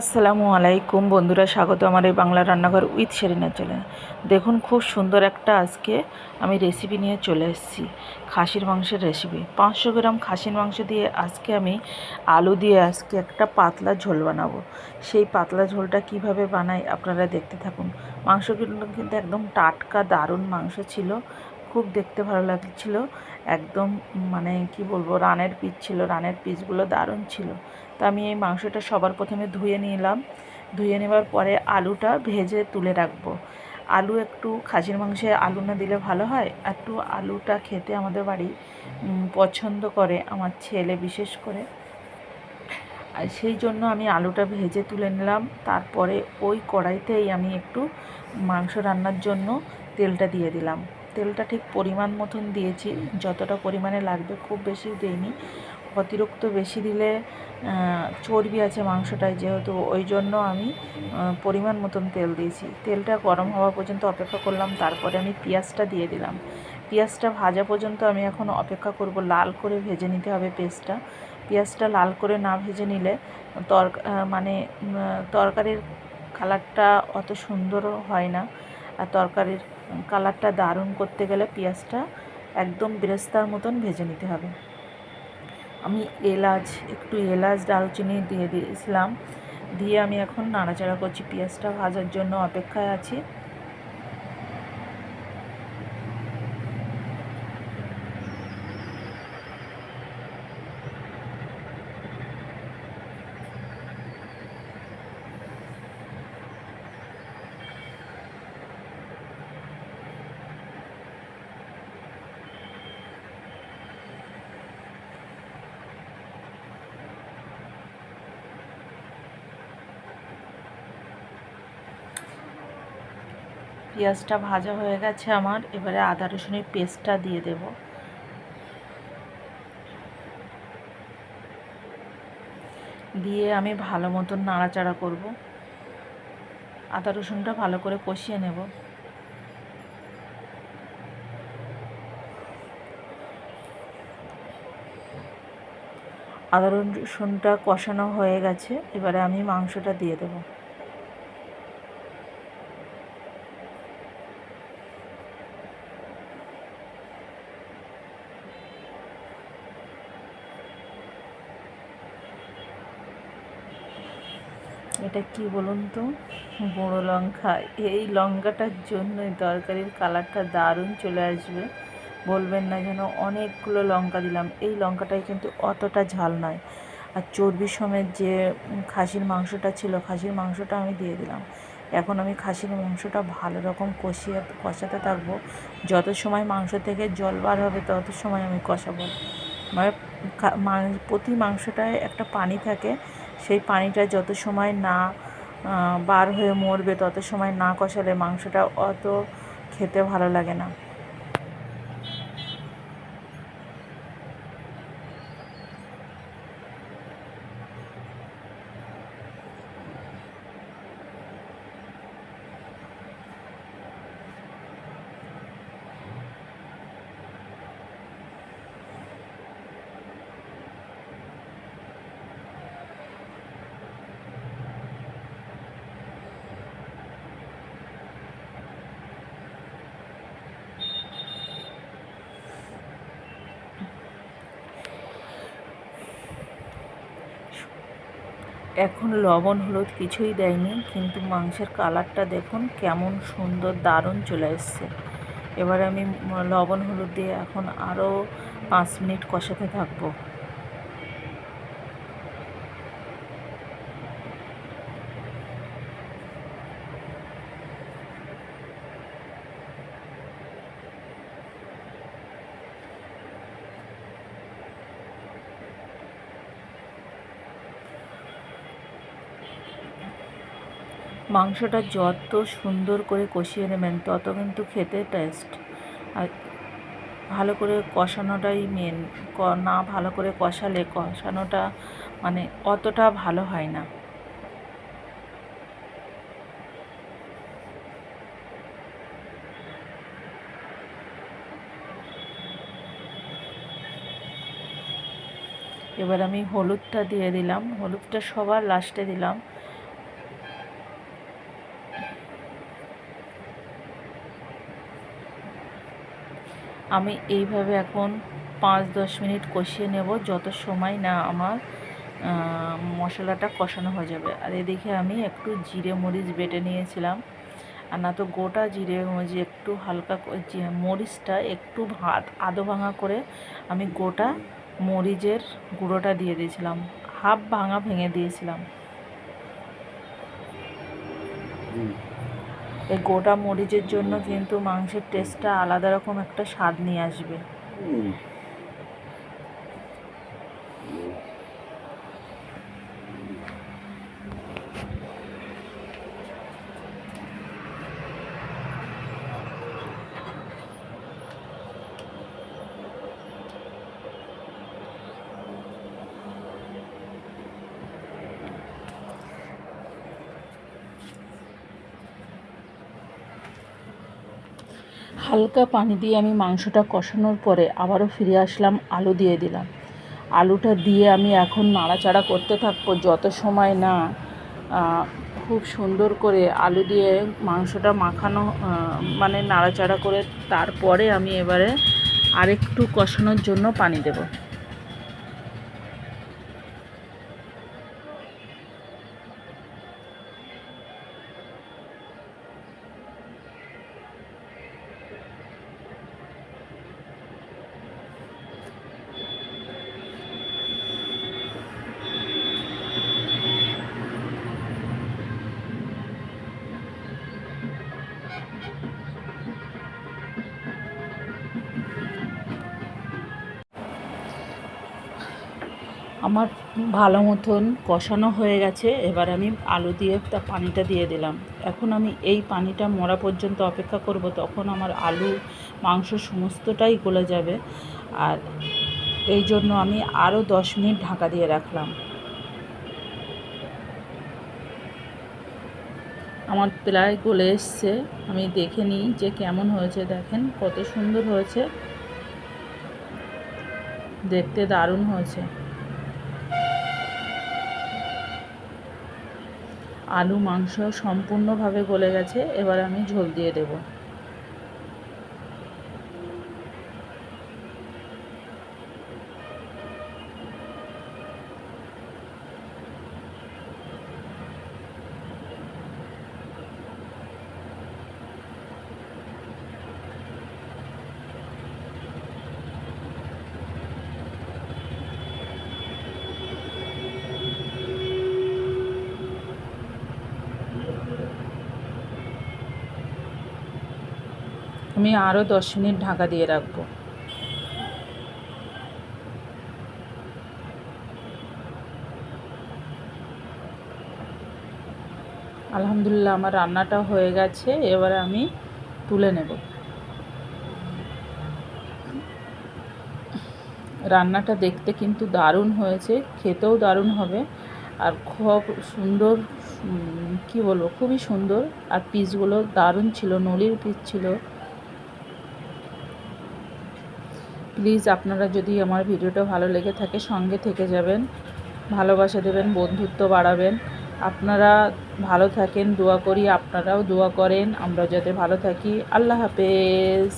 আসসালামু আলাইকুম বন্ধুরা, স্বাগত আমার এই বাংলা রান্নাঘর উইথ শেরিনা চ্যানেল। দেখুন খুব সুন্দর একটা আজকে আমি রেসিপি নিয়ে চলে এসেছি, খাসির মাংসের রেসিপি পাঁচশো গ্রাম খাসির মাংস দিয়ে আজকে আমি আলু দিয়ে আজকে একটা পাতলা ঝোল বানাবো। সেই পাতলা ঝোলটা কীভাবে বানাই আপনারা দেখতে থাকুন। মাংসগুলো কিন্তু একদম টাটকা, দারুণ মাংস ছিল। খুব দেখতে ভালো লাগছিল। একদম মানে কি বলব, রানের পিস ছিল, রানের পিসগুলো দারুণ ছিল। তো আমি এই মাংসটা সবার প্রথমে ধুয়ে নিলাম। ধুয়ে নেবার পরে আলুটা ভেজে তুলে রাখব। আলু একটু খাসির মাংসে আলু না দিলে ভালো হয়? একটু আলুটা খেতে আমাদের বাড়ি পছন্দ করে, আমার ছেলে বিশেষ করে। আর সেই জন্য আমি আলুটা ভেজে তুলে নিলাম। তারপরে ওই কড়াইতেই আমি একটু মাংস রান্নার জন্য তেলটা দিয়ে দিলাম। তেলটা ঠিক পরিমাণ মতন দিয়েছি। যতটা পরিমাণে লাগবে খুব বেশি দিইনি। অতিরিক্ত বেশি দিলে চর্বি আছে মাংসটায় যেহেতু, ওই জন্য আমি পরিমাণ মতন তেল দিয়েছি। তেলটা গরম হওয়া পর্যন্ত অপেক্ষা করলাম, তারপরে আমি পেঁয়াজটা দিয়ে দিলাম। পেঁয়াজটা ভাজা পর্যন্ত আমি এখন অপেক্ষা করব, লাল করে ভেজে নিতে হবে পেস্টটা পেঁয়াজটা লাল করে না ভেজে নিলে তর মানে তরকারির কালারটা অত সুন্দরও হয় না। আর তরকারির কালারটা দারুণ করতে গেলে পেঁয়াজটা একদম বেরেস্তার মতন ভেজে নিতে হবে। আমি এলাচ, একটু এলাচ, দারুচিনি দিয়ে দিয়েছিলাম। দিয়ে আমি এখন নাড়াচাড়া করছি, পেঁয়াজটা ভাজার জন্য অপেক্ষায় আছি। পেঁয়াজটা ভাজা হয়ে গেছে আমার। এবারে আদা রসুনের পেস্টটা দিয়ে দেব। দিয়ে আমি ভালো মতন নাড়াচাড়া করব। আদা রসুনটা ভালো করে কষিয়ে নেব। আদা রসুনটা কষানো হয়ে গেছে। এবারে আমি মাংসটা দিয়ে দেবো। এটা কি বলুন তো? বড়ো লঙ্কা। এই লঙ্কাটার জন্যই তরকারির কালারটা দারুণ চলে আসবে। বলবেন না যেন অনেকগুলো লঙ্কা দিলাম। এই লঙ্কাটাই কিন্তু অতটা ঝাল নয়। আর চর্বির সমেত যে খাসির মাংসটা ছিল, খাসির মাংসটা আমি দিয়ে দিলাম। এখন আমি খাসির মাংসটা ভালো রকম কষিয়ে, কষাতে থাকব। যত সময় মাংস থেকে জল বার হবে, তত সময় আমি কষাবো। মানে প্রতি মাংসটায় একটা পানি থাকে। সেই পানিটা যত সময় না বার হয়ে মরবে, তত সময় না কষালে মাংসটা অত খেতে ভালো লাগে না। এখন লবণ হলুদ কিছুই দেয়নি, কিন্তু মাংসের কালারটা দেখুন কেমন সুন্দর, দারুণ চলে এসছে। এবার আমি লবণ হলুদ দিয়ে এখন আরও পাঁচ মিনিট কষাতে থাকব। মাংসটা যত সুন্দর করে কষিয়ে নেবেন, তত কিন্তু খেতে টেস্ট আর ভালো করে কষানোটাই মেন না ভালো করে কষালে কষানোটা মানে অতটা ভালো হয় না। এবার আমি হলুদটা দিয়ে দিলাম, হলুদটা সবার লাস্টে দিলাম। আমি এইভাবে এখন পাঁচ দশ মিনিট কষিয়ে নেব, যত সময় না আমার মশলাটা কষানো হয়ে যাবে। আর এদিকে আমি একটু জিরে মরিচ বেটে নিয়েছিলাম। আর না তো গোটা জিরে মরিচ, একটু হালকা মরিচটা একটু ভাত, আদো ভাঙা করে আমি গোটা মরিচের গুঁড়োটা দিয়ে দিয়েছিলাম। হাফ ভাঙা ভেঙে দিয়েছিলাম। এই গোটা মরিচের জন্য কিন্তু মাংসের টেস্টটা আলাদা রকম একটা স্বাদ নিয়ে আসবে। হালকা পানি দিয়ে আমি মাংসটা কষানোর পরে আবারও ফিরে আসলাম, আলু দিয়ে দিলাম। আলুটা দিয়ে আমি এখন নাড়াচাড়া করতে থাকব, যত সময় না খুব সুন্দর করে আলু দিয়ে মাংসটা মাখানো মানে নাড়াচাড়া করে তারপরে আমি এবারে আরেকটু কষানোর জন্য পানি দেব। আমার ভালো মতন কষানো হয়ে গেছে, এবার আমি আলু দিয়ে তা পানিটা দিয়ে দিলাম। এখন আমি এই পানিটা মরা পর্যন্ত অপেক্ষা করব, তখন আমার আলু, মাংস সমস্তটাই গলে যাবে। আর এই জন্য আমি আরও দশ মিনিট ঢাকা দিয়ে রাখলাম। আমার প্রায় গলে এসছে। আমি দেখে নিই যে কেমন হয়েছে। দেখেন কত সুন্দর হয়েছে। দেখতে দারুণ হয়েছে। আলু মাংস সম্পূর্ণভাবে গলে গেছে এবার আমি ঝোল দিয়ে দেব। আমি আরও দশ মিনিট ঢাকা দিয়ে রাখব। আলহামদুলিল্লাহ আমার রান্নাটা হয়ে গেছে, এবারে আমি তুলে নেব। রান্নাটা দেখতে কিন্তু দারুণ হয়েছে, খেতেও দারুণ হবে, আর খুব সুন্দর কি বলব, খুবই সুন্দর, আর পিসগুলো দারুণ ছিল, নলির পিস ছিল। প্লিজ আপনারা যদি আমার ভিডিওটা ভালো লেগে থাকে সঙ্গে থেকে যাবেন, ভালোবাসা দেবেন, বন্ধুত্ব বাড়াবেন। আপনারা ভালো থাকেন, দোয়া করি, আপনারাও দোয়া করেন, আমরা যাতে ভালো থাকি। আল্লাহ হাফেজ।